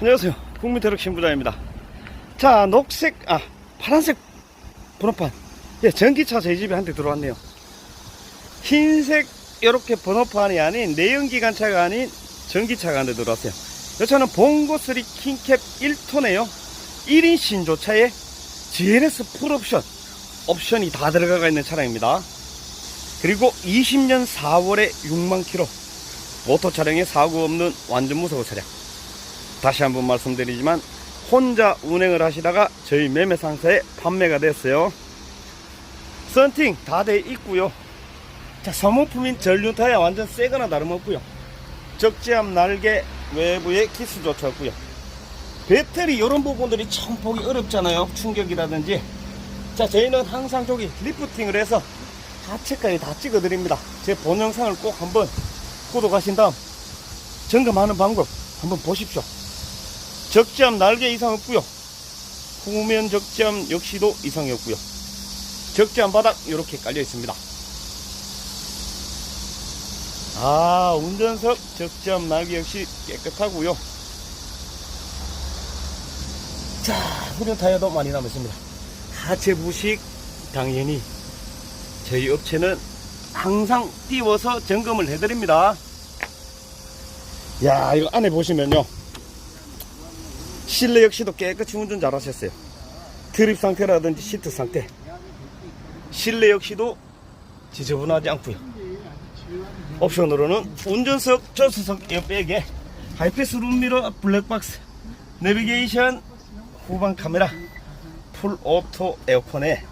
안녕하세요. 국민트럭 신부장입니다. 자, 녹색, 아, 파란색 번호판. 예, 전기차 저희 집에 한 대 들어왔네요. 흰색, 이렇게 번호판이 아닌, 내연기관차가 아닌 전기차가 한 대 들어왔어요. 이 차는 봉고3 킹캡 1톤에요. 1인 신조차에 GLS 풀옵션, 옵션이 다 들어가 있는 차량입니다. 그리고 20년 4월에 6만 킬로. 모터 차량에 사고 없는 완전 무서운 차량. 다시 한번 말씀드리지만 혼자 운행을 하시다가 저희 매매 상사에 판매가 됐어요. 썬팅 다 돼 있고요. 자, 소모품인 전륜 타이어 완전 새거나 다름없고요. 적재함 날개 외부에 키스 조차 없고요. 배터리 이런 부분들이 참 보기 어렵잖아요. 충격이라든지. 자, 저희는 항상 저기 리프팅을 해서 하체까지 다 찍어 드립니다. 제 본 영상을 꼭 한번 구독하신 다음 점검하는 방법 한번 보십시오. 적재함 날개 이상 없고요. 후면 적재함 역시도 이상이 없고요. 적재함 바닥 이렇게 깔려 있습니다. 아 운전석 적재함 날개 역시 깨끗하고요. 자 후륜 타이어도 많이 남았습니다. 하체 부식 당연히 저희 업체는 항상 띄워서 점검을 해드립니다. 야 이거 안에 보시면요. 실내 역시도 깨끗이 운전 잘 하셨어요. 드립 상태라든지 시트 상태. 실내 역시도 지저분하지 않고요. 옵션으로는 운전석, 조수석 옆백에 하이패스 룸미러 블랙박스, 내비게이션, 후방 카메라, 풀 오토 에어컨에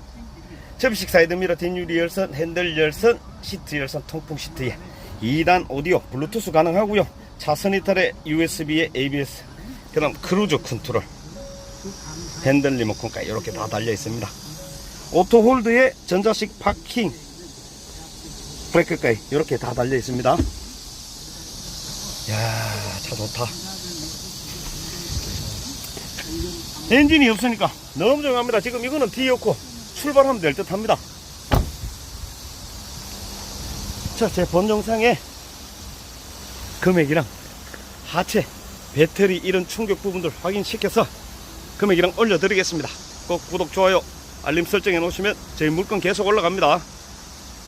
접식 사이드미러 뒷유리 열선, 핸들 열선, 시트 열선, 통풍 시트에 2단 오디오, 블루투스 가능하고요. 차선 이탈에 USB에 ABS, 그 다음 크루즈 컨트롤, 핸들 리모컨까지 이렇게 다 달려 있습니다. 오토 홀드에 전자식 파킹, 브레이크까지 이렇게 다 달려 있습니다. 야, 차 좋다. 엔진이 없으니까 너무 정합니다. 지금 이거는 뒤였고 출발하면 될 듯 합니다. 자, 제 본 영상에 금액이랑 하체, 배터리 이런 충격 부분들 확인시켜서 금액이랑 올려드리겠습니다. 꼭 구독, 좋아요, 알림 설정해 놓으시면 저희 물건 계속 올라갑니다.